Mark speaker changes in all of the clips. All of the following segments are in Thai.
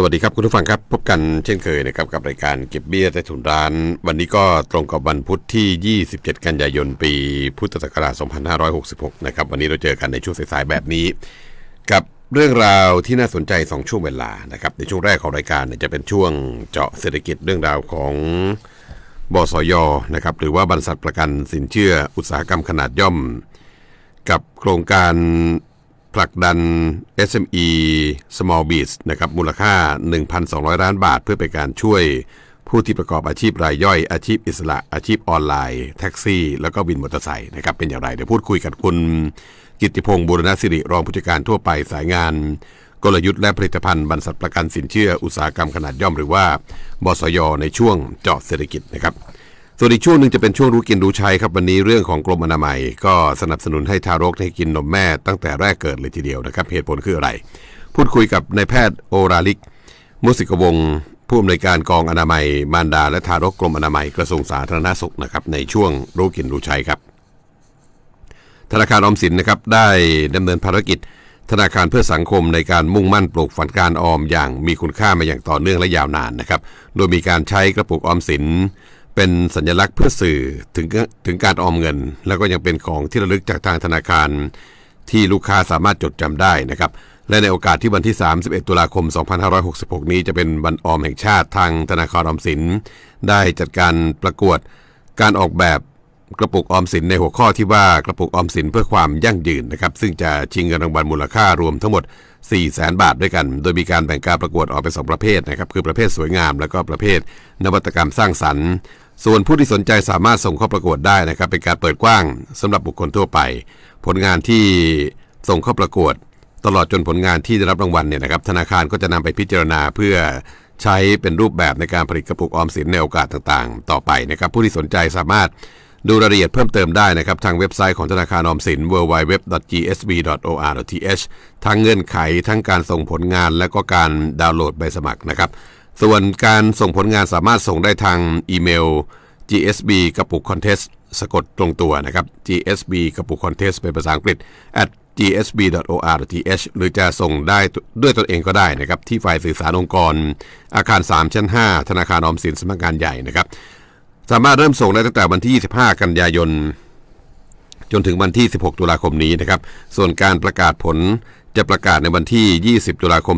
Speaker 1: สวัสดีครับคุณผู้ฟังครับ พบกันเช่นเคยนะครับกับรายการเก็บเบี้ยใต้ถุนร้าน วันนี้ก็ตรงกับวันพุธที่ 27 กันยายน ปีพุทธศักราช 2566 นะครับ วันนี้เราเจอกันในช่วงสายๆแบบนี้ กับเรื่องราวที่น่าสนใจ 2 ช่วงเวลานะครับในช่วงแรกของรายการจะเป็นช่วงเจาะเศรษฐกิจเรื่องราวของบสยนะครับหรือว่าบริษัทประกันสินเชื่ออุตสาหกรรมขนาดย่อม กับโครงการ ผลักดัน SME Small b i z นะครับมูลค่า 1,200 ล้านบาท เพื่อเป็นการช่วยผู้ที่ประกอบอาชีพรายย่อยอาชีพอิสระ อาชีพออนไลน์ แท็กซี่ แล้วก็บินมอเตอร์ไซค์นะครับเป็นอย่างไร เดี๋ยวพูดคุยกับคุณกิตติพงศ์บุรณสิริรองผู้จัดการทั่วไปสายงาน กลยุทธ์และผลิตภัณฑ์บรรษัทประกันสินเชื่ออุตสาหกรรมขนาดย่อมหรือว่าบสยในช่วงเจาะเศรษฐกิจนะครับ ส่วนอีกช่วงหนึ่งจะเป็นช่วงรู้กินรู้ใช้ครับวันนี้เรื่องของกรมอนามัย ก็สนับสนุนให้ทารกให้กินนมแม่ตั้งแต่แรกเกิดเลยทีเดียวนะครับเหตุผลคืออะไร พูดคุยกับนายแพทย์โอราลิก มุสิกวงศ์ผู้อำนวยการกองอนามัย มารดา และทารกกรมอนามัยกระทรวงสาธารณสุขนะครับในช่วงรู้กินรู้ใช้ครับ ธนาคารออมสินนะครับได้ดำเนินภารกิจ ธนาคารเพื่อสังคมในการมุ่งมั่นปลูกฝันการออมอย่างมีคุณค่ามาอย่างต่อเนื่องและยาวนานนะครับโดยมีการใช้กระปุกออมสิน เป็นสัญลักษณ์เพื่อสื่อถึงถึงการออมเงิน แล้วก็ยังเป็นของที่ระลึกจากทางธนาคาร ที่ลูกค้าสามารถจดจำได้นะครับและในโอกาสที่วันที่ 31 ตุลาคม 2566 นี้จะเป็นวันออมแห่งชาติทางธนาคารออมสิน ได้จัดการประกวดการออกแบบกระปุกออมสินในหัวข้อที่ว่ากระปุกออมสินเพื่อความยั่งยืนนะครับ ซึ่งจะชิงเงินรางวัลมูลค่ารวมทั้งหมด 4 0 0แสนบาทด้วยกัน โดยมีการแบ่งการประกวดออกเป็น2ประเภทนะครับ คือประเภทสวยงาม แล้วก็ประเภทนวัตกรรมสร้างสรรค์ ส่วนผู้ที่สนใจสามารถส่งเข้าประกวดได้นะครับ เป็นการเปิดกว้างสำหรับบุคคลทั่วไป ผลงานที่ส่งเข้าประกวด ตลอดจนผลงานที่ได้รับรางวัลเนี่ยนะครับธนาคารก็จะนำไปพิจารณาเพื่อใช้เป็นรูปแบบในการผลิตกระปุกออมสินในโอกาสต่างๆ ต่อไปนะครับ ผู้ที่สนใจสามารถดูรายละเอียดเพิ่มเติมได้นะครับ ทางเว็บไซต์ของธนาคารออมสิน www.gsb.or.th ทั้งเงื่อนไขทั้งการส่งผลงานและก็การดาวน์โหลดใบสมัครนะครับ ส่วนการส่งผลงานสามารถส่งได้ทางอีเมล gsb กระปุก contest สะกดตรงตัวนะครับ gsb กระปุก contest เป็นภาษาอังกฤษ at gsb.or.th หรือจะส่งได้ด้วยตนเองก็ได้นะครับที่ฝ่ายสื่อสารองค์กร อาคาร 3 ชั้น 5 ธนาคารออมสินสำนักงานใหญ่นะครับ สามารถเริ่มส่งได้ตั้งแต่วันที่ 25 กันยายน จนถึงวันที่ 16 ตุลาคมนี้นะครับ ส่วนการประกาศผลจะประกาศในวันที่ 20 ตุลาคม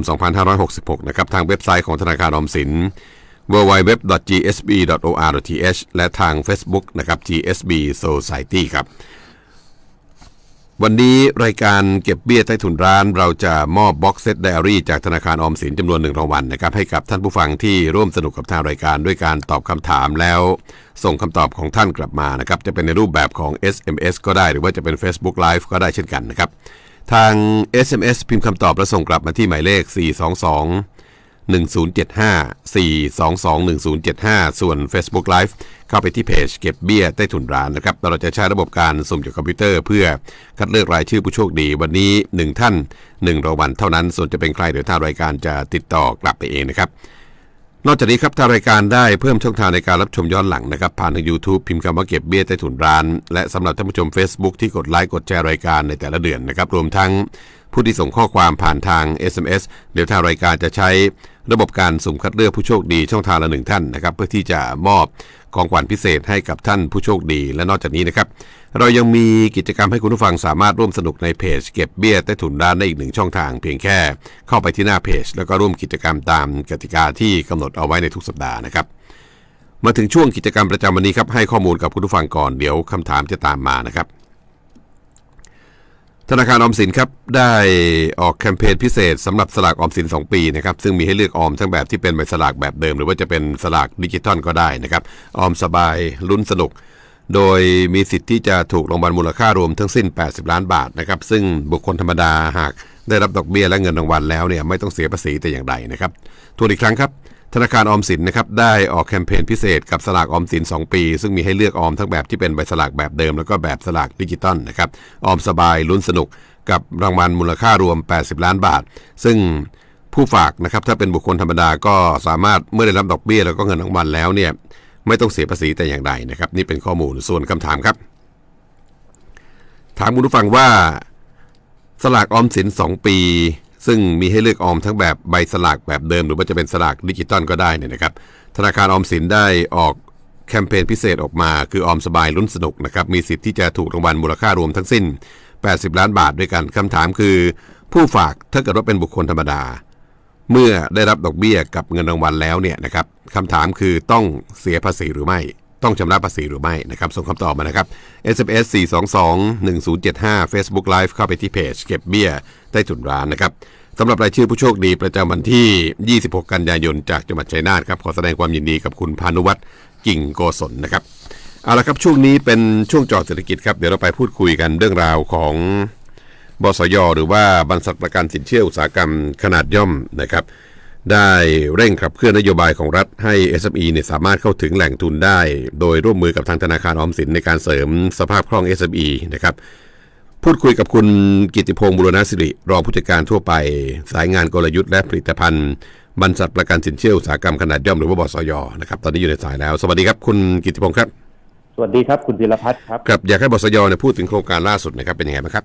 Speaker 1: 2566 นะครับ ทางเว็บไซต์ของธนาคารออมสิน www.gsb.or.th และทาง Facebook นะครับ GSB Society ครับ วันนี้รายการเก็บเบี้ยใต้ถุนร้าน เราจะมอบบ็อกเซตไดอารี่จากธนาคารออมสินจำนวนหนึ่งรางวัลนะครับให้กับท่านผู้ฟังที่ร่วมสนุกกับทางรายการด้วยการตอบคำถามแล้ว ส่งคำตอบของท่านกลับมานะครับจะเป็นในรูปแบบของ SMS ก็ได้หรือว่าจะเป็น Facebook Live ก็ได้เช่นกันนะครับทาง SMS พิมพ์คำตอบและส่งกลับมาที่หมายเลข 422 1075 422 1075 ส่วน Facebook Live เข้าไปที่เพจเก็บเบี้ยใต้ถุนร้านนะครับ เราจะใช้ระบบการสุ่มจากคอมพิวเตอร์เพื่อคัดเลือกรายชื่อผู้โชคดี วันนี้ 1 ท่าน1รางวัลเท่านั้น ส่วนจะเป็นใครเดี๋ยวทางรายการจะติดต่อกลับไปเองนะครับนอกจากนี้ครับทางรายการได้เพิ่มช่องทางในการรับชมย้อนหลังนะครับผ่านทาง YouTube พิมพ์คำว่าเก็บเบี้ยใต้ถุนร้าน และสำหรับท่านผู้ชม Facebook ที่กดไลค์กดแชร์รายการในแต่ละเดือนนะครับรวมทั้งผู้ที่ส่งข้อความผ่านทาง SMS เดี๋ยวทางรายการจะใช้ ระบบการสุ่มคัดเลือกผู้โชคดีช่องทางละหนึ่งท่านนะครับ เพื่อที่จะมอบของขวัญพิเศษให้กับท่านผู้โชคดีและนอกจากนี้นะครับ เรายังมีกิจกรรมให้คุณผู้ฟังสามารถร่วมสนุกในเพจ เก็บเบี้ยใต้ถุนร้านได้อีกหนึ่งช่องทาง เพียงแค่เข้าไปที่หน้าเพจ แล้วก็ร่วมกิจกรรมตามกติกาที่กำหนดเอาไว้ในทุกสัปดาห์นะครับ มาถึงช่วงกิจกรรมประจำวันนี้ครับให้ข้อมูลกับคุณผู้ฟังก่อนเดี๋ยวคำถามจะตามมานะครับ ธนาคารออมสินครับได้ออกแคมเปญพิเศษสำหรับสลากออมสิน 2 ปีนะครับซึ่งมีให้เลือกออมทั้งแบบที่เป็นใบสลากแบบเดิม หรือว่าจะเป็นสลากดิจิตอลก็ได้นะครับออมสบายลุ้นสนุก โดยมีสิทธิ์ที่จะถูกรางวัลมูลค่ารวมทั้งสิ้น 80 ล้านบาทนะครับซึ่งบุคคลธรรมดาหากได้รับดอกเบี้ยและเงินรางวัลแล้วเนี่ยไม่ต้องเสียภาษีแต่อย่างใดนะครับทวนอีกครั้งครับ ธนาคารออมสินนะครับได้ออกแคมเปญพิเศษกับสลากออมสิน 2 ปี ซึ่งมีให้เลือกออมทั้งแบบที่เป็นใบสลากแบบเดิม แล้วก็แบบสลากดิจิตอลนะครับออมสบายลุ้นสนุกกับรางวัลมูลค่ารวม 80 ล้านบาท ซึ่งผู้ฝากนะครับถ้าเป็นบุคคลธรรมดาก็สามารถเมื่อได้รับดอกเบี้ยแล้วก็เงินรางวัลแล้วเนี่ยไม่ต้องเสียภาษีแต่อย่างใดนะครับนี่เป็นข้อมูลส่วนคำถามครับ ถามคุณผู้ฟังว่า สลากออมสิน 2 ปี ซึ่งมีให้เลือกออมทั้งแบบใบสลากแบบเดิม หรือว่าจะเป็นสลากดิจิตอลก็ได้เนี่ยนะครับ ธนาคารออมสินได้ออกแคมเปญพิเศษออกมา คือออมสบายลุ้นสนุกนะครับ มีสิทธิ์ที่จะถูกรางวัลมูลค่ารวมทั้งสิ้น 80 ล้านบาทด้วยกันคำถามคือ ผู้ฝากถ้าเกิดว่าเป็นบุคคลธรรมดา เมื่อได้รับดอกเบี้ยกับเงินรางวัลแล้วเนี่ยนะครับคำถามคือต้องเสียภาษีหรือไม่ ต้องชำระภาษีหรือไม่นะครับส่งคำตอบมานะครับ SMS 422 1075 Facebook Live เข้าไปที่เพจ เก็บเบี้ยใต้ถุนร้านนะครับสำหรับรายชื่อผู้โชคดีประจำวันที่ 26 กันยายนจากจังหวัดชัยนาทครับขอแสดงความยินดีกับคุณพานุวัฒน์กิ่งโกศลนะครับเอาละครับช่วงนี้เป็นช่วงจอเศรษฐกิจครับเดี๋ยวเราไปพูดคุยกันเรื่องราวของบสยหรือว่าบรรษัทประกันสินเชื่ออุตสาหกรรมขนาดย่อมนะครับ ได้เร่งขับเคลื่อนนโยบายของรัฐให้ SME เนี่ยสามารถเข้าถึงแหล่งทุนได้ โดยร่วมมือกับทางธนาคารออมสินในการเสริมสภาพคล่อง SME นะครับพูดคุยกับคุณกิติพงศ์บุรณศิริ รองผู้จัดการทั่วไป สายงานกลยุทธ์และผลิตภัณฑ์บรรษัทประกันสินเชื่ออุตสาหกรรมขนาดย่อมหรือว่าบสยนะครับตอนนี้อยู่ในสายแล้ว สวัสดีครับคุณกิติพงศ์ครับ
Speaker 2: สวัสดีครับคุณธีรพัฒน์ครับ
Speaker 1: ครับอยากให้บสยเนี่ยพูดถึงโครงการล่าสุดนะครับเป็นยังไงบ้างครับ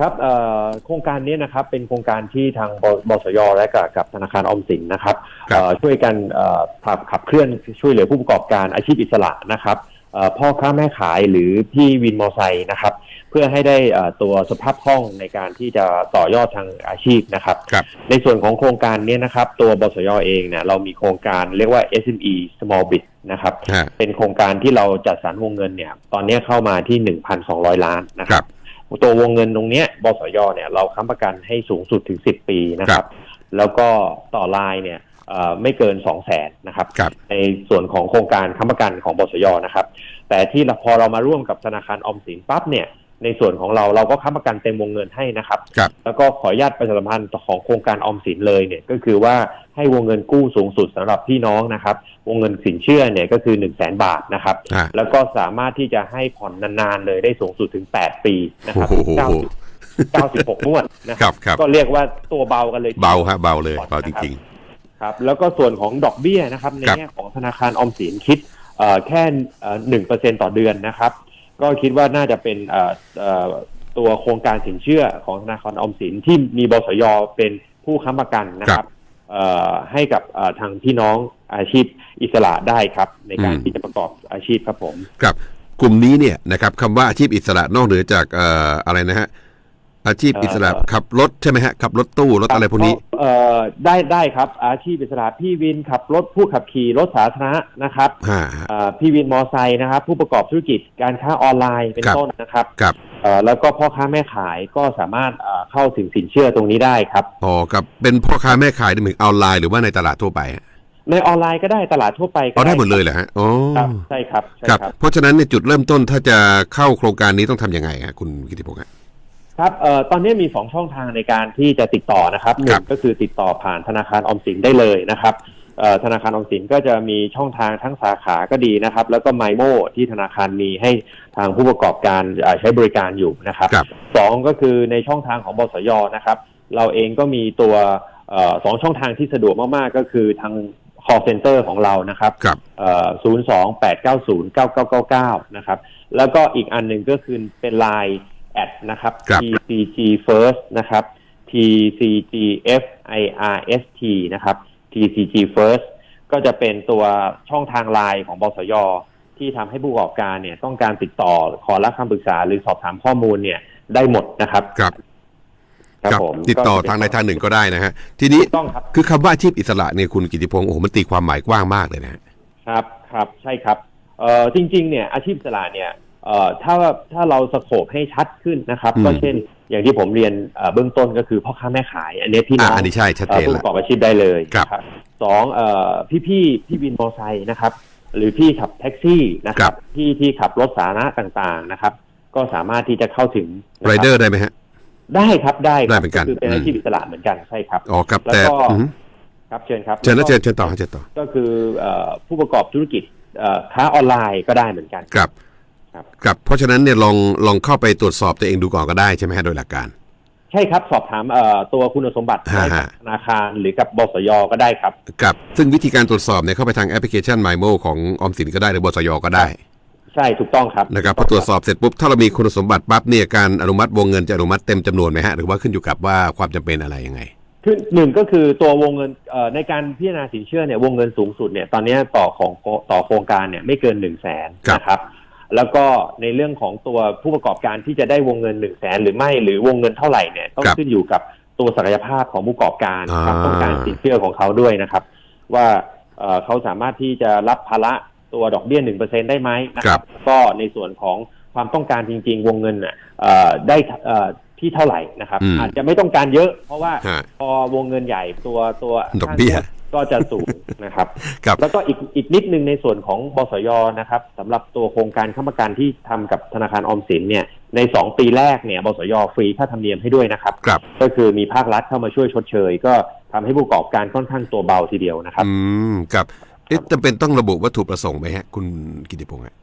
Speaker 2: ครับเอ่อโครงการนี้นะครับเป็นโครงการที่ทางบบสยและกับกับธนาคารออมสินนะครับ
Speaker 1: ครับ
Speaker 2: เอ่อช่วยกันเอ่อขับขับเคลื่อนช่วยเหลือผู้ประกอบการอาชีพอิสระนะครับเอ่อพ่อค้าแม่ขายหรือพี่วินมอไซค์นะครับ เพื่อให้ได้เอ่อตัวสภาพคล่องในการที่จะต่อยอดทางอาชีพนะครับ
Speaker 1: ครับ
Speaker 2: ในส่วนของโครงการนี้นะครับ ตัวบสยเองเนี่ยเรามีโครงการเรียกว่า SME Small Bit นะครับ
Speaker 1: ฮะ
Speaker 2: เป็นโครงการที่เราจัดสรรวงเงินเนี่ย ตอนนี้เข้ามาที่ 1,200 ล้านนะค
Speaker 1: ครั
Speaker 2: รับบ ตัววงเงินตรงเนี้ยบสยเนี่ยเราค้ำประกันให้สูงสุดถึง 10 ปีนะค
Speaker 1: ครั
Speaker 2: รับบแล้วก็ต่อลายเนี่ยเอ่อไม่เกิน2 0 0แสนนะครับ
Speaker 1: ครับ
Speaker 2: ในส่วนของโครงการค้ำประกันของบสยนะครับ แต่ที่เราพอเรามาร่วมกับธนาคารออมสินปั๊บเนี่ย ในส่วนของเราเราก็ค้ำประกันเต็มวงเงินให้นะครับ
Speaker 1: ครับ
Speaker 2: แล้วก็ขออนุญาตประชาสัมพันธ์ของโครงการออมสินเลยเนี่ยก็คือว่าให้วงเงินกู้สูงสุดสำหรับพี่น้องนะครับ วงเงินสินเชื่อเนี่ยก็คือ1นึ่งแสนบาทนะครับ
Speaker 1: ฮะ
Speaker 2: แล้วก็สามารถที่จะให้ผ่อนนานๆเลยได้สูงสุดถึง8ปีนะครับ
Speaker 1: โอ้โห
Speaker 2: 90 96งวดนะค
Speaker 1: ครั
Speaker 2: รั
Speaker 1: บบครับ
Speaker 2: ก็เรียกว่าตัวเบากันเลยทีดียว
Speaker 1: เบาฮะเบาเลยเบาจริง
Speaker 2: ครับ แล้วก็ส่วนของดอกเบี้ยนะครับใน
Speaker 1: ครับ
Speaker 2: แง่ของธนาคารออมสินคิดเอ่อแค่หนึ่งเปอร์เซ็นต่อเดือนนะครับ ก็คิดว่าน่าจะเป็นเอ่อเอ่อตัวโครงการสินเชื่อของธนาคารออมสินที่มีบสยเป็นผู้ค้ำประกันนะค
Speaker 1: ครั
Speaker 2: รับบเอ่อให้กับเอ่อทางพี่น้องอาชีพอิสระได้ครับ ในการ
Speaker 1: อืม
Speaker 2: ที่จะประกอบอาชีพครับผม
Speaker 1: ๆครับ กลุ่มนี้เนี่ยนะครับคำว่าอาชีพอิสระนอกเหนือจากเอ่ออะไรนะฮะ อาชีพอิสระ
Speaker 2: เอ่อ
Speaker 1: ขับรถใช่ไหมฮะขับรถตู้รถอะไรพวกนี้
Speaker 2: เอ่อได้ได้ครับ อาชีพอิสระพี่วินขับรถผู้ขับขี่รถสาธารณะนะครับ
Speaker 1: ฮะ
Speaker 2: เอ่อพี่วินมอไซค์นะครับ ผู้ประกอบธุรกิจการค้าออนไลน์เป็น
Speaker 1: ครับ
Speaker 2: ต้นนะครับ
Speaker 1: ครับ
Speaker 2: เอ่อแล้วก็พ่อค้าแม่ขายก็สามารถเอ่อเข้าถึงสินเชื่อตรงนี้ได้ครับ
Speaker 1: อ๋อกับเป็นพ่อค้าแม่ขายในเหมือนออนไลน์หรือว่าในตลาดทั่วไปฮะ
Speaker 2: ในออนไลน์ก็ได้ตลาดทั่วไปก็
Speaker 1: อ๋อได้หมดเลยเหรอฮะอ๋อ
Speaker 2: ครับใช่ครับใช่
Speaker 1: ครับ
Speaker 2: ครับ
Speaker 1: เพราะฉะนั้นเนี่ยจุดเริ่มต้นถ้าจะเข้าโครงการนี้ต้องทำยังไงฮะคุณกิติพงศ์ฮะ
Speaker 2: ครับเอ่อตอนนี้มีสองช่องทางในการที่จะติดต่อนะครับห
Speaker 1: ค
Speaker 2: นึ่
Speaker 1: รั
Speaker 2: ง
Speaker 1: บ
Speaker 2: ก็คือติดต่อผ่านธนาคารออมสินได้เลยนะครับเอ่อธนาคารออมสินก็จะมีช่องทางทั้งสาขาก็ดีนะครับ แล้วก็ไมโมที่ธนาคารมีให้ทางผู้ประกอบการอ่าใช้บริการอยู่นะครับ
Speaker 1: ครับ
Speaker 2: สองก็คือในช่องทางของบสยนะครับ เราเองก็มีตัวเอ่อสองช่องทางที่สะดวกมาก ๆ ก็คือทาง call center ของเรานะครับ
Speaker 1: ครับ
Speaker 2: ศูนย์สองแปดเก้าศูนย์เก้าเก้าเก้าเก้านะครับ แล้วก็อีกอันหนึ่งก็คือเป็น Line แอดนะครับ
Speaker 1: ครับ
Speaker 2: TCG First นะครับ TCGFIRST นะครับ TCG First ก็จะเป็นตัวช่องทางไลน์ของบสยที่ทำให้ผู้ประกอบการเนี่ยต้องการติดต่อขอรับคำปรึกษาหรือสอบถามข้อมูลเนี่ยได้หมดนะครับ
Speaker 1: ครับ
Speaker 2: ครับผม
Speaker 1: ติดต่อ
Speaker 2: ก็จะเป็น
Speaker 1: ทางใดทางหนึ่งก็ได้นะฮะทีนี้
Speaker 2: ต้องครับ
Speaker 1: คือคำว่าอาชีพอิสระเนี่ยคุณกิติพงศ์โอ้โหมันตีความหมายกว้างมากเลยนะฮะ
Speaker 2: ครับครับใช่ครับเอ่อจริง ๆ เนี่ยอาชีพอิสระเนี่ย เอ่อถ้าถ้าเราสโคบให้ชัดขึ้นนะครับ
Speaker 1: อืม
Speaker 2: ก็เช่นอย่างที่ผมเรียนเอ่อเบื้องต้นก็คือพ่อค้าแม่ขาย อันนี้พี่น้
Speaker 1: อ่า
Speaker 2: อง
Speaker 1: อันนี้ใช่ชัด
Speaker 2: เอ่
Speaker 1: เจ
Speaker 2: อนผู้ป
Speaker 1: ละ
Speaker 2: ระกอบอาชีพได้เลย
Speaker 1: ครับ
Speaker 2: นะสองเอ่อพี่พี่ๆพี่วินมอเตอร์ไซค์นะครับ หรือพี่ขับแท็กซี่นะค
Speaker 1: ครั
Speaker 2: รับบที่ที่ขับรถสาธารณะต่างๆนะครับ ก็สามารถที่จะเข้าถึงนะค
Speaker 1: ไร
Speaker 2: บ
Speaker 1: เดอร์ได้ไหมฮะ
Speaker 2: ได้ครับได้ค
Speaker 1: ได้
Speaker 2: รับ
Speaker 1: เหมือนกัน
Speaker 2: คือเป็น
Speaker 1: อืม
Speaker 2: อาชีพอิสระเหมือนกันใช่ครับ
Speaker 1: อ๋อครับ
Speaker 2: แล้ว
Speaker 1: แต่
Speaker 2: ก็
Speaker 1: อืม
Speaker 2: ครับเชิญครับ
Speaker 1: เชิญนะ
Speaker 2: แล้วก็
Speaker 1: เชิญเชิญต่อฮะเชิญต่อ
Speaker 2: ก็คือเอ่อผู้ประกอบธุรกิจเอ่อค้าออนไลน์ก็ได้เหมือนกัน
Speaker 1: ครับ
Speaker 2: ครับ
Speaker 1: ครับเพราะฉะนั้นเนี่ยลองลองเข้าไปตรวจสอบตัวเองดูก่อนก็ได้ใช่ไหมฮะโดยหลักการ
Speaker 2: ใช่ครับสอบถามเอ่อตัวคุณสมบัติ
Speaker 1: ฮะ
Speaker 2: ให้กับธนาคารหรือกับบสยก็ได้ครับ
Speaker 1: ครับซึ่งวิธีการตรวจสอบเนี่ยเข้าไปทางแอปพลิเคชัน MyMo ของออมสินก็ได้หรือบสยก็ได้
Speaker 2: ใช่ถูกต้องครับ
Speaker 1: นะครับพอตรวจสอบเสร็จปุ๊บถ้าเรามีคุณสมบัติปั๊บเนี่ยการอนุมัติวงเงินจะอนุมัติเต็มจำนวนไหมฮะหรือว่าขึ้นอยู่กับว่าความจำเป็นอะไรยังไง
Speaker 2: คือหนึ่งก็คือตัววงเงินเอ่อในการพิจารณาสินเชื่อเนี่ยวงเงินสูงสุดเนี่ยตอนนี้ต่อของต่อโครงการเนี่ยไม่เกินหนึ่งแสน
Speaker 1: ครับ
Speaker 2: นะครับ แล้วก็ในเรื่องของตัวผู้ประกอบการที่จะได้วงเงินหนึ่งแสนหรือไม่หรือวงเงินเท่าไหร่เนี่ยต้องขึ้นอยู่กับตัวศักยภาพของผู้ประกอบการความต้องการสินเชื่อของเขาด้วยนะครับ ว่าเอ่อเขาสามารถที่จะรับภาระตัวดอกเบี้ยหนึ่งเปอร์เซ็นได้ไหมนะ
Speaker 1: ค
Speaker 2: ค
Speaker 1: รั
Speaker 2: รับบก็ในส่วนของความต้องการจริง ๆ วงเงินน่ะเอ่อได้เอ่อที่เท่าไหร่นะครับ
Speaker 1: อืม
Speaker 2: อาจจะไม่ต้องการเยอะ เพราะว่า
Speaker 1: ฮะ
Speaker 2: พอวงเงินใหญ่ตัวตัว
Speaker 1: ดอกเบี้ย
Speaker 2: ก็จะสูงนะครับ
Speaker 1: ครับ
Speaker 2: แล้วก็อีกอีกนิดนึงในส่วนของบสยนะครับสำหรับตัวโครงการค้ำประกันที่ทำกับธนาคารออมสินเนี่ยในสองปีแรกเนี่ยบสยฟรีค่าธรรมเนียมให้ด้วยนะครับ
Speaker 1: ครับ
Speaker 2: ก็คือมีภาครัฐเข้ามาช่วยชดเชย ก็ทำให้ผู้ประกอบการค่อนข้างตัวเบาทีเดียวนะครับ
Speaker 1: อืมครับเอ๊ะจำเป็นต้องระบุวัตถุประสงค์ไหมฮะ คุณกิติพงศ์ฮะ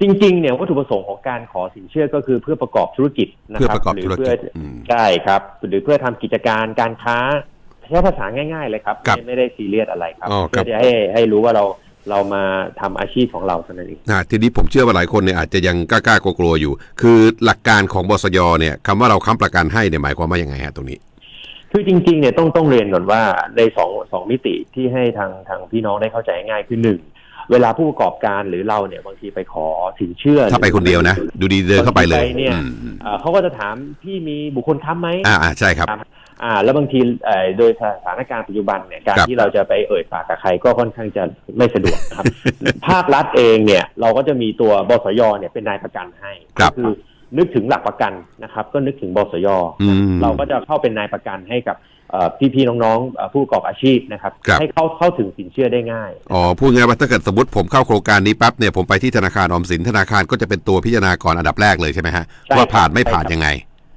Speaker 2: จริงๆเนี่ยวัตถุประสงค์ของการขอสินเชื่อก็คือเพื่อประกอบธุรกิจนะ
Speaker 1: เพื่อ
Speaker 2: ครับ
Speaker 1: ประกอบ
Speaker 2: หรื
Speaker 1: ธุร
Speaker 2: เพื่
Speaker 1: กิ
Speaker 2: อ
Speaker 1: จอืม
Speaker 2: ใช่ครับ หรือเพื่อทำกิจการการค้า ใช้ภาษาง่ายๆเลยครับ
Speaker 1: ครับ
Speaker 2: ไม่ไม่ได้ซีเรียสอะไรครับ
Speaker 1: อ๋อครับ
Speaker 2: เพื่อจะให้ให้รู้ว่าเราเรามาทำอาชีพของเราเท่านั้นเอง
Speaker 1: อ่าทีนี้ผมเชื่อว่าหลายคนเนี่ยอาจจะยังกล้าๆกลัวๆอยู่ คือหลักการของบสยเนี่ยคำว่าเราค้ำประกันให้เนี่ยหมายความว่ายังไงฮะตรงนี้
Speaker 2: คือจริงๆเนี่ยต้องต้องเรียนก่อนว่าในสองสองมิติที่ให้ทางทางพี่น้องได้เข้าใจง่ายคือหนึ่งเวลาผู้ประกอบการหรือเราเนี่ยบางทีไปขอสินเชื่อ
Speaker 1: ถ้าไปคนเดียวนะ ดูดีเดินเข้าไปเลย
Speaker 2: บงทีเนี่ย
Speaker 1: อืม
Speaker 2: เอ่อเขาก็จะถามพี่มีบุคคลค้ำไหม
Speaker 1: อ่าอ่าใช่ครับ
Speaker 2: อ่า แล้วบางทีเอ่อโดยสถานการณ์ปัจจุบันเนี่ยการ
Speaker 1: ครับ
Speaker 2: ที่เราจะไปเอ่ยปากกับใครก็ค่อนข้างจะไม่สะดวกนะครับ ภาครัฐเองเนี่ย เราก็จะมีตัวบสยเนี่ยเป็นนายประกันให้
Speaker 1: ครับ
Speaker 2: ก็คือนึกถึงหลักประกันนะครับ ก็นึกถึงบสย
Speaker 1: อืม
Speaker 2: เราก็จะเข้าเป็นนายประกันให้กับเอ่อพี่ๆน้องๆเอ่อผู้ประกอบอาชีพนะครับ
Speaker 1: ครับ
Speaker 2: ให้เข้าเข้าถึงสินเชื่อได้ง่าย
Speaker 1: อ๋อพูดง่ายว่าถ้าเกิดสมมติผมเข้าโครงการนี้ปั๊บเนี่ยผมไปที่ธนาคารออมสินธนาคารก็จะเป็นตัวพิจารณาก่อนอันดับแรกเลยใช่ไหมฮะ
Speaker 2: ใช่
Speaker 1: ว่าผ่าน
Speaker 2: ครับ
Speaker 1: ไม่ผ่าน
Speaker 2: ใช่ครับ
Speaker 1: ยังไง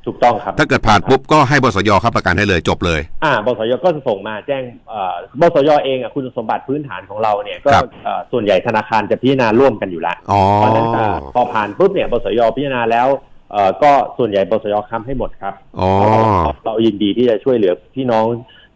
Speaker 2: ถูกต้องครับ
Speaker 1: ถ้าเกิดผ่านปุ๊บก็ให้บสยค้ำประกันให้เลยจบเลย
Speaker 2: อ่าบสยก็จะส่งมาแจ้งเอ่อบสยเองอะคุณสมบัติพื้นฐานของเราเนี่ยก็
Speaker 1: ครับ
Speaker 2: เอ่อส่วนใหญ่ธนาคารจะพิจารณาร่วมกันอยู่แล้ว
Speaker 1: อ๋อ
Speaker 2: เพราะฉะนั้นอ่าพอผ่านปุ๊บเนี่ยบสยพิจารณาแล้วเอ่อก็ส่วนใหญ่บสยค้ำให้หมดครับ
Speaker 1: อ๋อ
Speaker 2: เรายินดีที่จะช่วยเหลือพี่น้อง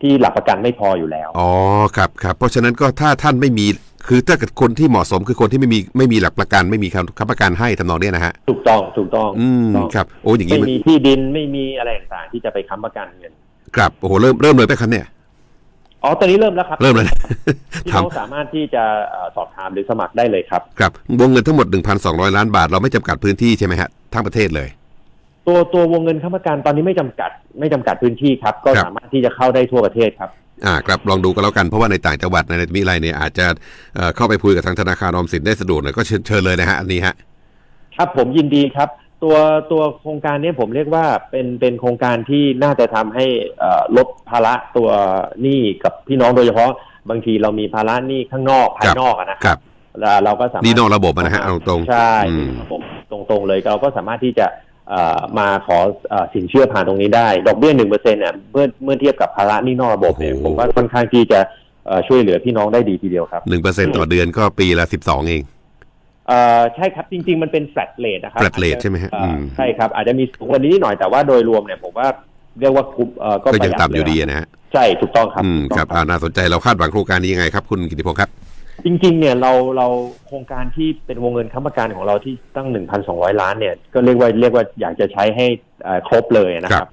Speaker 2: ที่หลักประกันไม่พออยู่แล้ว
Speaker 1: อ๋อ ครับครับ เพราะฉะนั้นก็ถ้าท่านไม่มี คือถ้าเกิดคนที่เหมาะสมคือคนที่ไม่มีไม่มีหลักประกันไม่มีคำค้ำประกันให้ทำนองเนี้ยนะฮะ
Speaker 2: ถูกต้องถูกต้อง
Speaker 1: อืม
Speaker 2: ถูกต้อง
Speaker 1: ครับโอ้อย่าง
Speaker 2: ไม่
Speaker 1: นี้มัน
Speaker 2: มีที่ดินไม่มีอะไรต่างๆที่จะไปค้ำประกันเงิน
Speaker 1: ครับโอ้โหเริ่มเริ่มเลยไหมครับเนี่ย
Speaker 2: อ๋อตอนนี้เริ่มแล้วครับ
Speaker 1: เริ่มแล้วนะ
Speaker 2: พี่
Speaker 1: ถาม
Speaker 2: น้องสามารถที่จะเอ่อสอบถามหรือสมัครได้เลยครับ
Speaker 1: ครับวงเงินทั้งหมด 1,200 ล้านบาท เราไม่จำกัดพื้นที่ใช่ไหมฮะทั้งประเทศเลย
Speaker 2: ตัวตัววงเงินค้ำประกันตอนนี้ไม่จำกัด ไม่จำกัดพื้นที่ครับ ก็
Speaker 1: ครับ
Speaker 2: สามารถที่จะเข้าได้ทั่วประเทศครับ
Speaker 1: อ่าครับลองดูกันแล้วกันเพราะว่าในต่างจังหวัดในมิไรเนี่ยอาจจะเอ่อเข้าไปคุยกับทางธนาคารออมสินได้สะดวกหน่อยก็เชิญเชิญเลยนะฮะอันนี้ฮะ
Speaker 2: ครับผมยินดีครับ ตัวตัวโครงการเนี้ผมเรียกว่าเป็นเป็นโครงการที่น่าจะทำให้เอ่อลดภาระตัวหนี้กับพี่น้องโดยเฉพาะบางทีเรามีภาระหนี้ข้างนอกภายนอกอะนะ
Speaker 1: ค
Speaker 2: ค
Speaker 1: รั
Speaker 2: รับบแล้วเราก็สามารถ
Speaker 1: นี่นอกระบบอะนะฮะเอาตรงๆ
Speaker 2: ใช่
Speaker 1: อืม
Speaker 2: ผมตรงๆเลยเราก็สามารถที่จะเอ่อ มาขอเอ่อสินเชื่อผ่านตรงนี้ได้ ดอกเบี้ยหนึ่งเปอร์เซ็นต์เนี่ยเมื่อเมื่อเทียบกับภาระหนี้นอกระบบเนี่ย
Speaker 1: โอ้โห
Speaker 2: ผมว่าค่อนข้างที่จะเอ่อช่วยเหลือพี่น้องได้ดีทีเดียวครับ
Speaker 1: หนึ่งเปอร์เซ็นต่อเดือนก็ปีละสิบสองเอง
Speaker 2: เอ่อใช่ครับจริง ๆ มันเป็น flat rate นะครับ
Speaker 1: flat rate ใช่ไหมฮะ
Speaker 2: เอ่ออ
Speaker 1: ม
Speaker 2: ใช่ครับ อาจจะมีสูงกว่านี้นิดหน่อยแต่ว่าโดยรวมเนี่ยผมว่าเรียกว่าคุ้มเอ่อก็
Speaker 1: ก็
Speaker 2: ประ
Speaker 1: ยัง
Speaker 2: หยัด
Speaker 1: ต่ำอยู่
Speaker 2: เล
Speaker 1: ดีอะนะฮะ
Speaker 2: ใช่ถูกต้องครับ
Speaker 1: อืม
Speaker 2: ถูก
Speaker 1: ค
Speaker 2: ต้
Speaker 1: รั
Speaker 2: อบง
Speaker 1: อ่าน่าสนใจเราคาดหวังโครงการนี้ยังไงครับ คุณกิติพงศ์ครับ
Speaker 2: จริงๆ เนี่ยเราเราโครงการที่เป็นวงเงินค้ำประกันของเราที่ตั้ง 1,200 ล้านเนี่ยก็เรียกว่าเรียกว่าอยากจะใช้ให้เอ่อครบเลยนะค
Speaker 1: ครั
Speaker 2: รับบ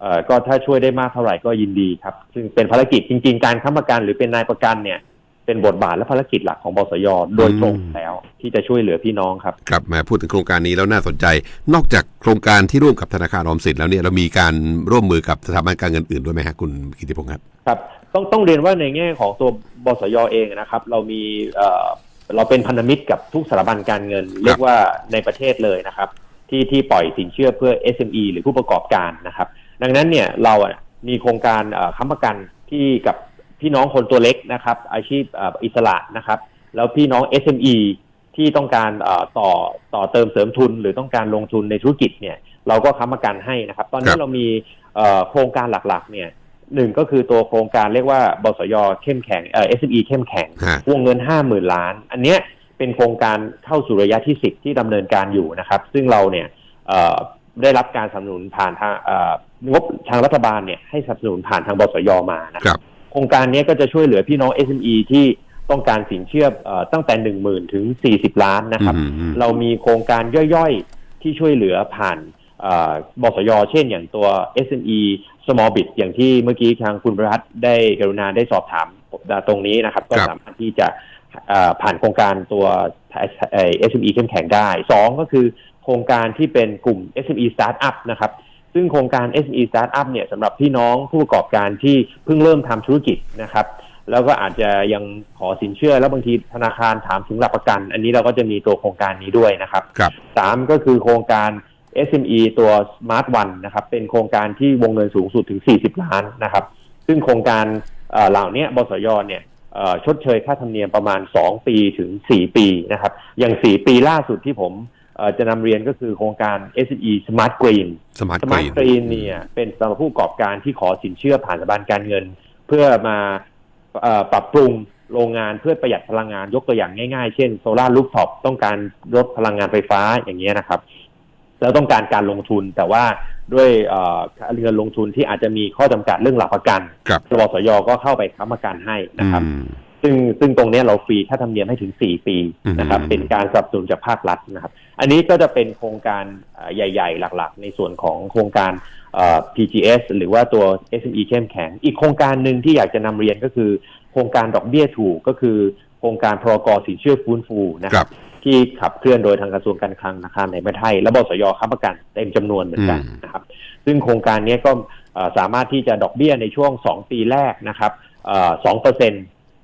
Speaker 2: เอ่อก็ถ้าช่วยได้มากเท่าไหร่ก็ยินดีครับ ซึ่งเป็นภารกิจจริง ๆ การค้ำประกันหรือเป็นนายประกันเนี่ยเป็นบทบาทและภารกิจหลักของบสยโดยตรงแล้วที่จะช่วยเหลือพี่น้องครับ
Speaker 1: ครับมาพูดถึงโครงการนี้แล้วน่าสนใจ นอกจากโครงการที่ร่วมกับธนาคารออมสินแล้วเนี่ยเรามีการร่วมมือกับสถาบันการเงินอื่นด้วยไหมฮะคุณกิติพงศ์ครับ
Speaker 2: ครับ ต้องต้องเรียนว่าในแง่ของตัวบสยเองนะครับ เรามีเอ่อเราเป็นพันธมิตรกับทุกสถาบันการเงิน เรียกว่าในประเทศเลยนะครับ ที่ที่ปล่อยสินเชื่อเพื่อ SME หรือผู้ประกอบการนะครับ ดังนั้นเนี่ยเราอะมีโครงการเอ่อค้ำประกันที่กับพี่น้องคนตัวเล็กนะครับ อาชีพเอ่ออิสระนะครับ แล้วพี่น้อง SME ที่ต้องการเอ่อต่อต่อเติมเสริมทุน หรือต้องการลงทุนในธุรกิจเนี่ย เราก็ค้ำประกันให้นะครับ ตอน
Speaker 1: ค
Speaker 2: นี้
Speaker 1: รับ
Speaker 2: เรามีเอ่อโครงการหลักๆ เนี่ย หนึ่งก็คือตัวโครงการเรียกว่าบสยเข้มแข็งเอ่อ SME เข้มแข็ง
Speaker 1: ฮะ
Speaker 2: วงเงินห้าหมื่นล้าน อันเนี้ยเป็นโครงการเข้าสู่ระยะที่สิบที่ดำเนินการอยู่นะครับ ซึ่งเราเนี่ยเอ่อได้รับการสนับสนุนผ่านทางเอ่องบทางรัฐบาลเนี่ยให้สนับสนุนผ่านทางบสยมานะ ครับ โครงการเนี้ยก็จะช่วยเหลือพี่น้อง SME ที่ต้องการสินเชื่อเอ่อตั้งแต่หนึ่งหมื่นถึงสี่สิบล้านนะครับ
Speaker 1: อืมอืม
Speaker 2: เรามีโครงการย่อยๆ ที่ช่วยเหลือผ่านเอ่อ บสย เช่นอย่างตัว SME Small Bit อย่างที่เมื่อกี้ทางคุณประพัฒน์ได้กรุณาได้สอบถามผมตรงนี้นะครับ ก็
Speaker 1: ครับ
Speaker 2: สามารถที่จะเอ่อผ่านโครงการตัวเอ่อ SME เข้มแข็งได้สองก็คือโครงการที่เป็นกลุ่ม SME Startup นะครับ ซึ่งโครงการ SME Startup เนี่ยสำหรับพี่น้องผู้ประกอบการที่เพิ่งเริ่มทำธุรกิจนะครับแล้วก็อาจจะยังขอสินเชื่อแล้วบางทีธนาคารถามถึงหลักประกัน อันนี้เราก็จะมีตัวโครงการนี้ด้วยนะครับ
Speaker 1: ครับ
Speaker 2: สามก็คือโครงการ SME ตัว Smart One นะครับ เป็นโครงการที่วงเงินสูงสุดถึง 40 ล้านนะครับ ซึ่งโครงการเอ่อเหล่านี้บสยเนี่ยเอ่อชดเชยค่าธรรมเนียมประมาณ 2 ปีถึง 4 ปีนะครับ อย่าง 4 ปีล่าสุดที่ผมเอ่อจะนำเรียนก็คือโครงการ SME Smart Green
Speaker 1: สมาร์ท
Speaker 2: ส
Speaker 1: ก
Speaker 2: มาร์
Speaker 1: รี
Speaker 2: ท
Speaker 1: น
Speaker 2: กรีนเนี่ยเป็นสำหรับผู้ประกอบการที่ขอสินเชื่อผ่านสถาบันการเงิน เพื่อมาเอ่อปรับปรุงโรงงานเพื่อประหยัดพลังงานยกตัวอย่างง่ายๆ เช่นโซลาร์ลูฟท็อปต้องการลดพลังงานไฟฟ้าอย่างเงี้ยนะครับ แล้วต้องการการลงทุน แต่ว่าด้วยเอ่อเงินลงทุนที่อาจจะมีข้อจำกัดเรื่องหลักประกัน
Speaker 1: ครับ
Speaker 2: บสยก็เข้าไปค้ำประกันให้นะครับ
Speaker 1: อืม
Speaker 2: ซึ่งซึ่งตรงเนี้ยเราฟรีค่าธรรมเนียมให้ถึง 4 ปีนะครับ
Speaker 1: อืม
Speaker 2: เป็นการสนับสนุนจากภาครัฐนะครับ อันนี้ก็จะเป็นโครงการเอ่อใหญ่ ๆ หลักๆ ในส่วนของโครงการเอ่อ PGS หรือว่าตัว SME เข้มแข็ง อีกโครงการหนึ่งที่อยากจะนำเรียนก็คือ โครงการดอกเบี้ยถูกก็คือ โครงการพรกสินเชื่อฟื้นฟูนะค
Speaker 1: ครั
Speaker 2: รับบที่ขับเคลื่อนโดยทางกระทรวงการคลังธนาคารแห่งประเทศไทยและบสยค้ำประกันเต็มจำนวนเหมือนกัน
Speaker 1: อืม
Speaker 2: นะครับ ซึ่งโครงการนี้ก็เอ่อสามารถที่จะดอกเบี้ยในช่วง 2 ปีแรกนะครับสองเปอร์เซ็น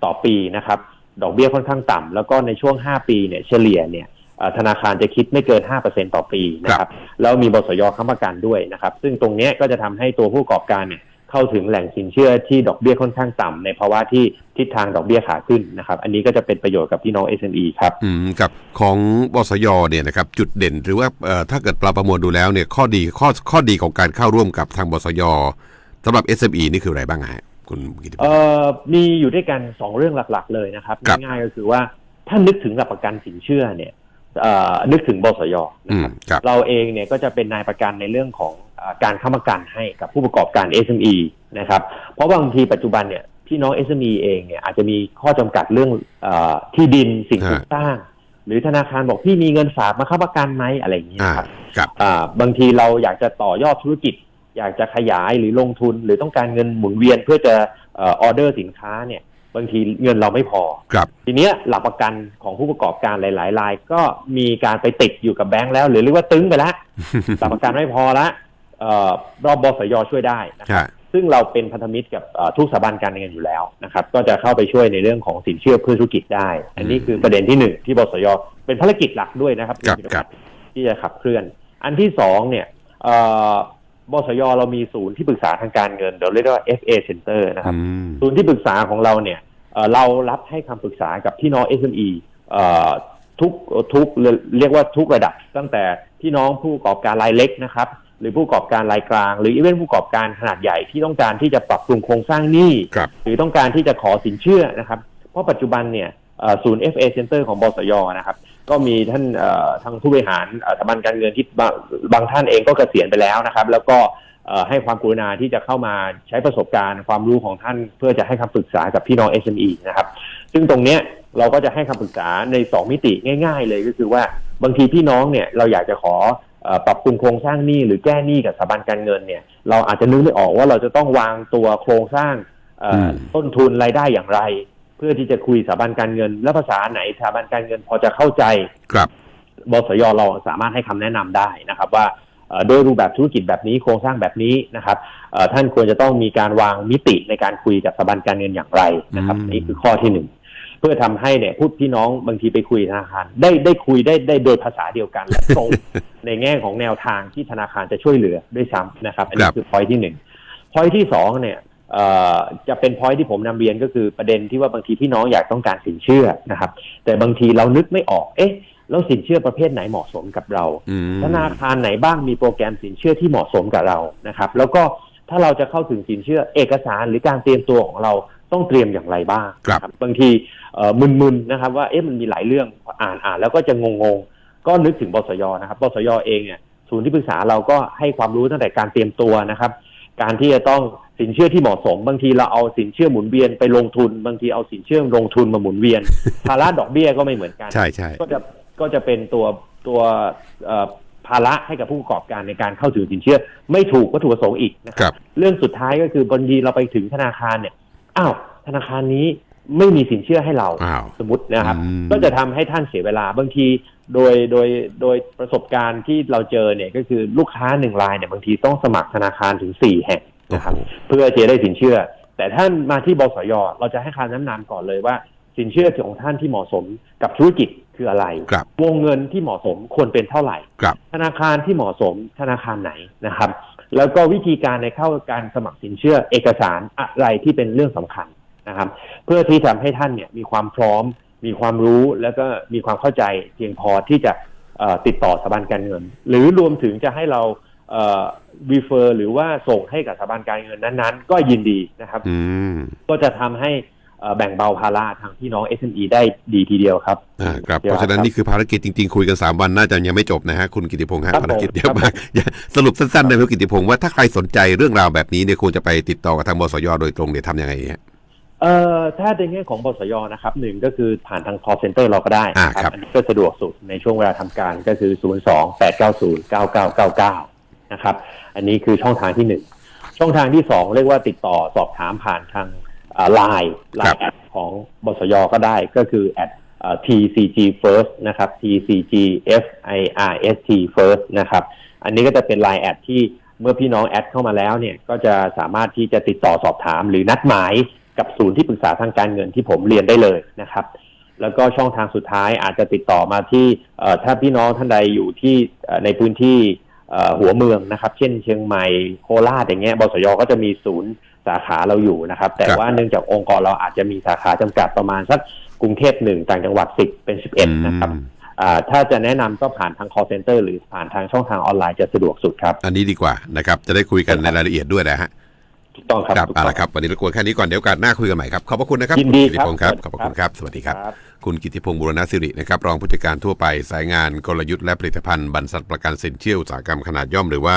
Speaker 2: ต่อปีนะครับ ดอกเบี้ยค่อนข้างต่ำแล้วก็ในช่วง 5 ปีเนี่ยเฉลี่ยเนี่ยเอ่อธนาคารจะคิดไม่เกิน 5%ต่อปีนะครับ แล้วมีบสยค้ำประกันด้วยนะครับ ซึ่งตรงเนี้ยก็จะทำให้ตัวผู้ประกอบการเนี่ย เข้าถึงแหล่งสินเชื่อที่ดอกเบี้ยค่อนข้างต่ำในภาวะที่ทิศทางดอกเบี้ยขาขึ้นนะครับ อันนี้ก็จะเป็นประโยชน์กับพี่น้อง SME ครับ
Speaker 1: อืมกับของบสยเนี่ยนะครับจุดเด่นหรือว่าเอ่อถ้าเกิดปราประมวลดูแล้วเนี่ยข้อดีข้อข้อดีของการเข้าร่วมกับทางบสยสำหรับ SME นี่คืออะไรบ้างฮะคุณกิติพ
Speaker 2: เอ่
Speaker 1: งศ์
Speaker 2: อมีอยู่ด้วยกันสองเรื่องหลักๆ เลยนะครับ
Speaker 1: ครับ
Speaker 2: ง่ายๆก็คือว่าถ้านึกถึงหลักประกันสินเชื่อเนี่ยเอ่อนึกถึงบสย
Speaker 1: อื
Speaker 2: นะ
Speaker 1: ม
Speaker 2: ครับ
Speaker 1: ครับ
Speaker 2: เราเองเนี่ยก็จะเป็นนายประกันในเรื่องของเออ การค้ำประกันให้กับผู้ประกอบการ SME นะครับ เพราะบางทีปัจจุบันเนี่ยพี่น้อง SME เองเนี่ยอาจจะมีข้อจำกัดเรื่องเออที่ดินสิ่งปลูกสร้าง หรือธนาคารบอกพี่มีเงินฝากมาค้ำประกันไหมอะไรอย่างนี้
Speaker 1: อ่า
Speaker 2: นะครับ
Speaker 1: ครับ
Speaker 2: อ่าบางทีเราอยากจะต่อยอดธุรกิจ อยากจะขยายหรือลงทุน หรือต้องการเงินหมุนเวียนเพื่อจะเออเดอร์สินค้าเนี่ยบางทีเงินเราไม่พอ
Speaker 1: ครับ
Speaker 2: ทีเนี้ยหลักประกันของผู้ประกอบการหลาย ๆ ราย ก็มีการไปติดอยู่กับแบงก์แล้ว หรือเรียกว่าตึงไปแล้วหลักประกันไม่พอละเอ่อ รอบบสยช่วยได้นะครับ
Speaker 1: ฮะ
Speaker 2: ซึ่งเราเป็นพันธมิตรกับเอ่อทุกสถาบันการเงินอยู่แล้วนะครับ ก็จะเข้าไปช่วยในเรื่องของสินเชื่อเพื่อธุรกิจได้ อันนี้คือประเด็นที่หนึ่งที่บสยเป็นภารกิจหลักด้วยนะครับ
Speaker 1: ครับ
Speaker 2: ณ
Speaker 1: ครับ
Speaker 2: ที่จะขับเคลื่อน อันที่สองเนี่ยเอ่อบสยเรามีศูนย์ที่ปรึกษาทางการเงินเราเรียกว่า FA Center นะครับ
Speaker 1: อืม
Speaker 2: ศูนย์ที่ปรึกษาของเราเนี่ยเอ่อเรารับให้คำปรึกษากับพี่น้อง SME เอ่อทุกทุกเรียกว่าทุกระดับตั้งแต่พี่น้องผู้ประกอบการรายเล็กนะครับ หรือผู้ประกอบการรายกลาง หรืออีเวนผู้ประกอบการขนาดใหญ่ที่ต้องการที่จะปรับปรุงโครงสร้างหนี้
Speaker 1: ครับ
Speaker 2: หรือต้องการที่จะขอสินเชื่อนะครับ เพราะปัจจุบันเนี่ยเอ่อศูนย์ FA Center ของบสยนะครับ ก็มีท่านเอ่อทางผู้บริหารเอ่อสถาบันการเงินที่บางบางท่านเองก็เกษียณไปแล้วนะครับ แล้วก็เอ่อให้ความกรุณาที่จะเข้ามาใช้ประสบการณ์ ความรู้ของท่านเพื่อจะให้คำปรึกษากับพี่น้อง SME นะครับ ซึ่งตรงเนี้ยเราก็จะให้คำปรึกษาใน 2 มิติง่าย ๆ เลยก็คือว่าบางทีพี่น้องเนี่ยเราอยากจะขอเอ่อ ปรับปรุงโครงสร้างหนี้หรือแก้หนี้กับสถาบันการเงินเนี่ย เราอาจจะนึกไม่ออกว่าเราจะต้องวางตัวโครงสร้างเอ่ออ
Speaker 1: ม
Speaker 2: ต้นทุนรายได้อย่างไร เพื่อที่จะคุยสถาบันการเงิน และภาษาไหนสถาบันการเงินพอจะเข้าใจ
Speaker 1: ครับ
Speaker 2: บสยเราสามารถให้คำแนะนำได้นะครับว่าเอ่อโดยรูปแบบธุรกิจแบบนี้โครงสร้างแบบนี้นะครับเอ่อท่านควรจะต้องมีการวางมิติในการคุยกับสถาบันการเงินอย่างไรนะครับ
Speaker 1: อืม
Speaker 2: นี่คือข้อที่หนึ่งเพื่อทำให้เนี่ยพูดพี่น้องบางทีไปคุยธนาคาร ได้ได้คุยได้ได้โดยภาษาเดียวกันและตรงในแง่ของแนวทางที่ธนาคารจะช่วยเหลือด้วยซ้ำนะครับ อันนี้คือพอยที่หนึ่งพอยที่สองเนี่ยเอ่อจะเป็นพอยที่ผมนำเรียนก็คือประเด็นที่ว่าบางทีพี่น้องอยากต้องการสินเชื่อนะครับ แต่บางทีเรานึกไม่ออกเอ๊ะแล้วสินเชื่อประเภทไหนเหมาะสมกับเรา
Speaker 1: อืม
Speaker 2: ธนาคารไหนบ้างมีโปรแกรมสินเชื่อที่เหมาะสมกับเรานะครับ แล้วก็ถ้าเราจะเข้าถึงสินเชื่อเอกสารหรือการเตรียมตัวของเรา ต้องเตรียมอย่างไรบ้าง
Speaker 1: ครับ
Speaker 2: นะบางทีเอ่อมึนๆนะครับ ว่าเอ๊ะมันมีหลายเรื่องอ่านอ่านแล้วก็จะงงๆ ก็นึกถึงบสยนะครับบสยเองเนี่ยศูนย์ที่ปรึกษาเราก็ให้ความรู้ตั้งแต่การเตรียมตัวนะครับ การที่จะต้องสินเชื่อที่เหมาะสม บางทีเราเอาสินเชื่อหมุนเวียนไปลงทุน บางทีเอาสินเชื่อลงทุนมาหมุนเวียนภาระดอกเบี้ยก็ไม่เหมือนกัน
Speaker 1: ใช่ใช่
Speaker 2: ก็จะก็จะเป็นตัวตัวเอ่อภาระให้กับผู้ประกอบการในการเข้าถึงสินเชื่อ ไม่ถูกวัตถุประสงค์อีกนะค
Speaker 1: ครั
Speaker 2: รับ เรื่องสุดท้ายก็คือบางทีเราไปถึงธนาคารเนี่ย อ้าวธนาคารนี้ไม่มีสินเชื่อให้เรา
Speaker 1: อ้าว
Speaker 2: สมมตินะครับ
Speaker 1: อืม
Speaker 2: ก็จะทำให้ท่านเสียเวลาบางทีโดยโดยโดยประสบการณ์ที่เราเจอเนี่ยก็คือลูกค้าหนึ่งรายเนี่ยบางทีต้องสมัครธนาคารถึงสี่แห่งนะครับเพื่อจะได้สินเชื่อ แต่ท่านมาที่บสยเราจะให้คำแนะนำก่อนเลยว่า สินเชื่อของท่านที่เหมาะสมกับธุรกิจคืออะไร
Speaker 1: ครับ
Speaker 2: วงเงินที่เหมาะสมควรเป็นเท่าไหร่
Speaker 1: ครับ
Speaker 2: ธนาคารที่เหมาะสมธนาคารไหนนะครับ แล้วก็วิธีการในเข้าการสมัครสินเชื่อเอกสารอะไรที่เป็นเรื่องสำคัญนะครับ เพื่อที่ทำให้ท่านเนี่ยมีความพร้อม มีความรู้แล้วก็มีความเข้าใจเพียงพอที่จะเอ่อติดต่อสถาบันการเงิน หรือรวมถึงจะให้เราเอ่อ refer หรือว่าส่งให้กับสถาบันการเงินนั้น ๆ ก็ยินดีนะครับ
Speaker 1: อืม
Speaker 2: ก็จะทำให้เอ่อ แบ่งเบาภาระทางพี่น้อง SME ได้ดีทีเดียวครับ
Speaker 1: อ่าครับ
Speaker 2: ดี๋ยว
Speaker 1: เพราะฉะนั้นนี่คือภารกิจจริง ๆ คุยกัน 3 วันน่าจะยังไม่จบนะฮะคุณกิติพงศ์ฮะ
Speaker 2: ครับ
Speaker 1: ภารกิจ
Speaker 2: ผม
Speaker 1: เยอะมากอย่าสรุปสั้นๆได้ไหมคุณกิติพงศ์ว่าถ้าใครสนใจเรื่องราวแบบนี้เนี่ยควรจะไปติดต่อกับทางบสยโดยตรงเนี่ยทำยังไงฮะ
Speaker 2: เอ่อถ้าในแง่ของบสยนะครับหนึ่งก็คือผ่านทาง call center เราก็ได้
Speaker 1: อ่า
Speaker 2: นะครับอันนี้ก็สะดวกสุดในช่วงเวลาทำการก็คือ 0 2 8 9 0 9 9 9 9 นะครับ อันนี้คือช่องทางที่หนึ่งช่องทางที่สองเรียกว่าติดต่อสอบถามผ่านทาง ไลน์ไล
Speaker 1: ครับ
Speaker 2: น์แอดของบสยก็ได้ก็คือแอด TCG First นะครับ TCG F I R S T First นะครับ อันนี้ก็จะเป็นไลน์แอดที่เมื่อพี่น้องแอดเข้ามาแล้วเนี่ย ก็จะสามารถที่จะติดต่อสอบถาม หรือนัดหมายกับศูนย์ที่ปรึกษาทางการเงินที่ผมเรียนได้เลยนะครับ แล้วก็ช่องทางสุดท้ายอาจจะติดต่อมาที่เอ่อถ้าพี่น้องท่านใดอยู่ที่เอ่อในพื้นที่เอ่อหัวเมืองนะครับ เช่นเชียงใหม่โคราชอย่างเงี้ยบสยก็จะมีศูนย์ สาขาเราอยู่นะครับ แต่
Speaker 1: ครับ
Speaker 2: ว่าเนื่องจากองค์กรเราอาจจะมีสาขาจำกัดประมาณสักกรุงเทพหนึ่งต่างจังหวัดสิบเป็นสิบเอ็ดนะครับ
Speaker 1: อืม
Speaker 2: อ่าถ้าจะแนะนำก็ผ่านทาง call center หรือผ่านทางช่องทางออนไลน์จะสะดวกสุดครับ
Speaker 1: อันนี้ดีกว่านะครับ จะได้คุยกันในรายละเอียดด้วยนะฮะ
Speaker 2: ถูกต้องครับ
Speaker 1: ครับ
Speaker 2: ถูก
Speaker 1: เอา
Speaker 2: ต้อง
Speaker 1: ละครับวันนี้รบกวนแค่นี้ก่อนเดี๋ยวโอกาสหน้าคุยกันใหม่ครับขอบพระคุณนะครับ
Speaker 2: ยินดี
Speaker 1: คุณกิติพงศ์ครับ
Speaker 2: ครับ
Speaker 1: ขอบพระคุณครับ สวัสดีครับ
Speaker 2: ครับ
Speaker 1: คุณกิติพงศ์บุรณสิรินะครับรองผู้จัดการทั่วไปสายงานกลยุทธ์และผลิตภัณฑ์บรรษัทประกันสินเชื่ออุตสาหกรรมขนาดย่อมหรือว่า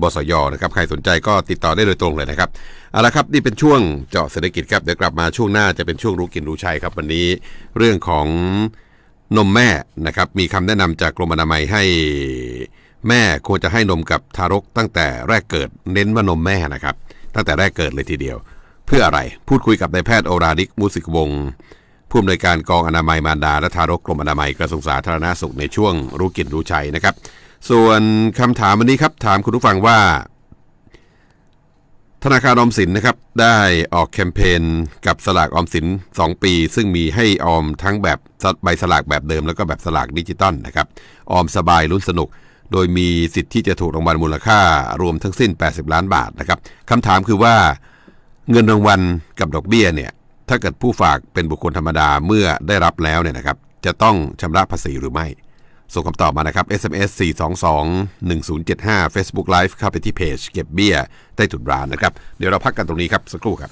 Speaker 1: บสยนะครับใครสนใจก็ติดต่อได้โดยตรงเลยนะครับเอาละครับนี่เป็นช่วงเจาะเศรษฐกิจครับเดี๋ยวกลับมาช่วงหน้าจะเป็นช่วงรู้กินรู้ใช้ครับวันนี้เรื่องของนมแม่นะครับมีคำแนะนำจากกรมอนามัยให้แม่ควรจะให้นมกับทารกตั้งแต่แรกเกิดเน้นว่านมแม่นะครับ ตั้งแต่แรกเกิดเลยทีเดียว เพื่ออะไรพูดคุยกับนายแพทย์โอราดิกมุสิกวงศ์ผู้อำนวยการกองอนามัยมารดาและทารกกรมอนามัยกระทรวงสาธารณสุขในช่วงรู้กินรู้ใช้นะครับ ส่วนคำถามวันนี้ครับ ถามคุณผู้ฟังว่า ธนาคารออมสินนะครับ ได้ออกแคมเปญกับสลากออมสิน 2 ปี ซึ่งมีให้ออมทั้งแบบใบสลากแบบเดิมแล้วก็แบบสลากดิจิตอลนะครับออมสบายลุ้นสนุก โดยมีสิทธิ์ที่จะถูกรางวัลมูลค่ารวมทั้งสิ้น 80 ล้านบาทนะครับคำถามคือว่าเงินรางวัลกับดอกเบี้ยเนี่ยถ้าเกิดผู้ฝากเป็นบุคคลธรรมดาเมื่อได้รับแล้วเนี่ยนะครับจะต้องชำระภาษีหรือไม่ ส่งคำตอบมานะครับ SMS 422 1075 Facebook Live เข้าไปที่เพจเก็บเบี้ยใต้ถุนร้านนะครับ เดี๋ยวเราพักกันตรงนี้ครับ สักครู่ครับ